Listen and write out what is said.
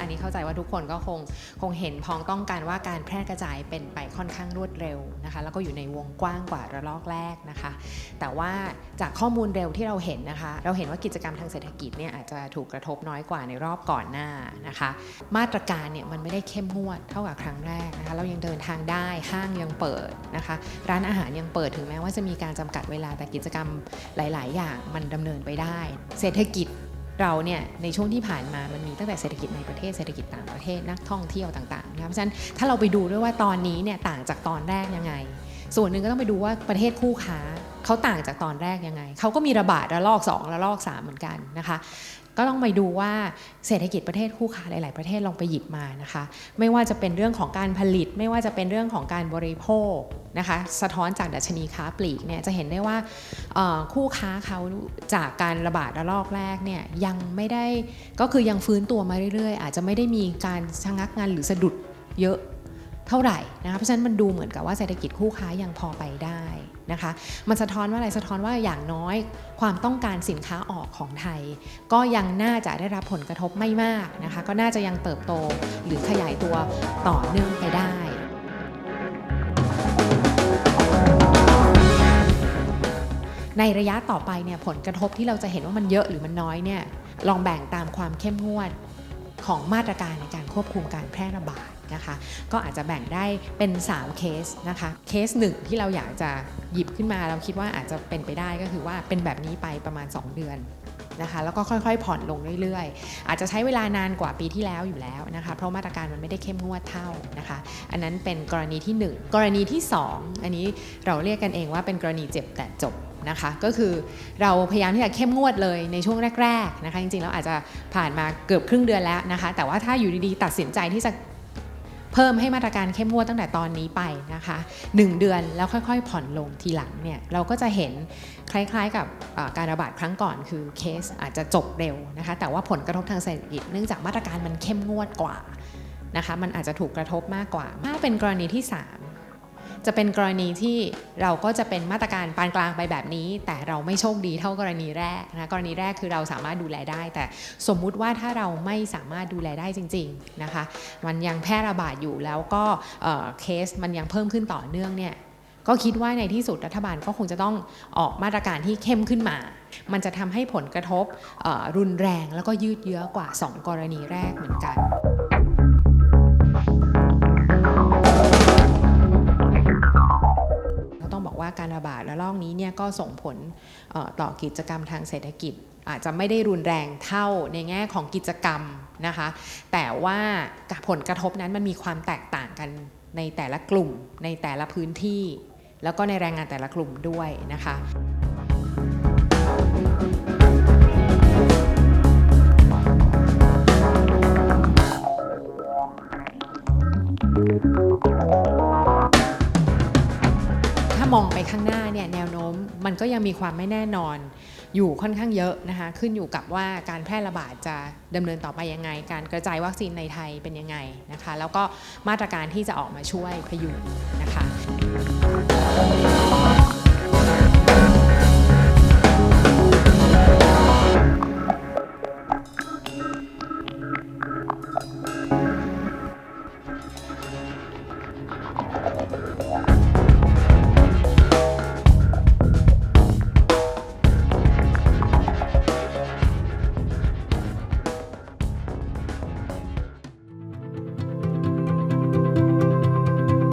อันนี้เข้าใจว่าทุกคนก็คงคงเห็นพ้องต้องกันว่าการแพร่กระจายเป็นไปค่อนข้างรวดเร็วนะคะ แล้วก็อยู่ในวงกว้างกว่าระลอกแรกนะคะ แต่ว่าจากข้อมูลเร็วที่เราเห็นนะคะ เราเห็นว่ากิจกรรมทางเศรษฐกิจเนี่ยอาจจะถูกกระทบน้อยกว่าในรอบก่อนหน้านะคะ มาตรการเนี่ยมันไม่ได้เข้มงวดเท่ากับครั้งแรกนะคะ เรายังเดินทางได้ห้างยังเปิดนะคะ ร้านอาหารยังเปิดถึงแม้ว่าจะมีการจำกัดเวลาแต่กิจกรรมหลาย ๆ อย่างมันดำเนินไปได้ เศรษฐกิจ เราเนี่ยในช่วงที่ผ่านมามันมีตั้งแต่เศรษฐกิจในประเทศเศรษฐกิจต่างประเทศนักท่องเที่ยวต่างๆนะเพราะฉะนั้นถ้าเราไปดูด้วยว่าตอนนี้เนี่ยต่างจากตอนแรกยังไง ส่วนหนึ่งก็ต้องไปดูว่าประเทศคู่ค้าเขาต่างจากตอนแรกยังไงเขาก็มีระบาดระลอก 2 ระลอก 3 เหมือนกันนะคะ ก็ต้องไปดูว่าเศรษฐกิจประเทศคู่ค้าหลาย ๆ ประเทศลองไปหยิบมานะคะ ไม่ว่าจะเป็นเรื่องของการผลิต ไม่ว่าจะเป็นเรื่องของการบริโภคนะคะ สะท้อนจากดัชนีค้าปลีกเนี่ยจะเห็นได้ว่าคู่ค้าเขาจากการระบาดระลอกแรกเนี่ยยังไม่ได้ก็คือยังฟื้นตัวมาเรื่อย ๆ อาจจะไม่ได้มีการชะงักงานหรือสะดุดเยอะ เท่าไหร่นะคะเพราะฉะนั้นมันดูเหมือนกับว่าเศรษฐกิจคู่ค้ายังพอไปได้นะคะ มันสะท้อนว่าอะไรสะท้อนว่าอย่างน้อยความต้องการสินค้าออกของไทย ก็ยังน่าจะได้รับผลกระทบไม่มากนะคะ ก็น่าจะยังเติบโตหรือขยายตัวต่อเนื่องไปได้ในระยะต่อไปเนี่ยผลกระทบที่เราจะเห็นว่ามันเยอะหรือมันน้อยเนี่ยลองแบ่งตามความเข้มงวดของมาตรการในการควบคุมการแพร่ระบาด นะคะ ก็อาจจะแบ่งได้เป็น 3 เคสนะคะ เคสหนึ่งที่เราอยากจะหยิบขึ้นมาเราคิดว่าอาจจะเป็นไปได้ก็คือว่าเป็นแบบนี้ไปประมาณ 2 เดือนนะคะแล้วก็ค่อยๆ ผ่อนลงเรื่อยๆ อาจจะใช้เวลานานกว่าปีที่แล้วอยู่แล้วนะคะ เพราะมาตรการมันไม่ได้เข้มงวดเท่านะคะ อันนั้นเป็นกรณีที่ 1 กรณีที่ 2 อันนี้เราเรียกกันเองว่าเป็นกรณีเจ็บแต่จบนะคะ ก็คือเราพยายามที่จะเข้มงวดเลยในช่วงแรก ๆนะคะ จริงๆแล้วอาจจะผ่านมาเกือบครึ่งเดือนแล้วนะคะ แต่ว่าถ้าอยู่ดีๆ ตัดสินใจที่จะ เพิ่มให้มาตรการเข้มงวดตั้งแต่ตอนนี้ไปนะคะ 1 เดือนแล้วค่อยๆ ผ่อนลงทีหลังเนี่ยเราก็จะเห็นคล้ายๆกับการระบาดครั้งก่อนคือเคสอาจจะจบเร็วนะคะ แต่ว่าผลกระทบทางเศรษฐกิจเนื่องจากมาตรการมันเข้มงวดกว่านะคะมันอาจจะถูกกระทบมากกว่า ถ้าเป็นกรณีที่ 3 จะเป็นกรณีที่เราก็จะเป็นมาตรการปานกลางไปแบบนี้ แต่เราไม่โชคดีเท่ากรณีแรกนะกรณีแรกคือเราสามารถดูแลได้ แต่สมมุติว่าถ้าเราไม่สามารถดูแลได้จริงๆนะคะมันยังแพร่ระบาดอยู่แล้วก็เเคสมันยังเพิ่มขึ้นต่อเนื่องเนี่ยก็คิดว่าในที่สุดรัฐบาลก็คงจะต้องออกมาตรการที่เข้มขึ้นมา มันจะทำให้ผลกระทบรุนแรงแล้วก็ยืดเยื้อกว่า 2 กรณีแรกเหมือนกัน การระบาดระลอกนี้เนี่ยก็ส่งผลต่อกิจกรรมทางเศรษฐกิจ อาจจะไม่ได้รุนแรงเท่าในแง่ของกิจกรรมนะคะ แต่ว่าผลกระทบนั้นมันมีความแตกต่างกันในแต่ละกลุ่มในแต่ละพื้นที่ แล้วก็ในแรงงานแต่ละกลุ่มด้วยนะคะ ข้างหน้าเนี่ยแนวโน้มมันก็ยังมีความไม่แน่นอนอยู่ค่อนข้างเยอะนะคะขึ้นอยู่กับว่าการแพร่ระบาดจะดำเนินต่อไปยังไง การกระจายวัคซีนในไทยเป็นยังไงนะคะ แล้วก็มาตรการที่จะออกมาช่วยพยุงนะคะ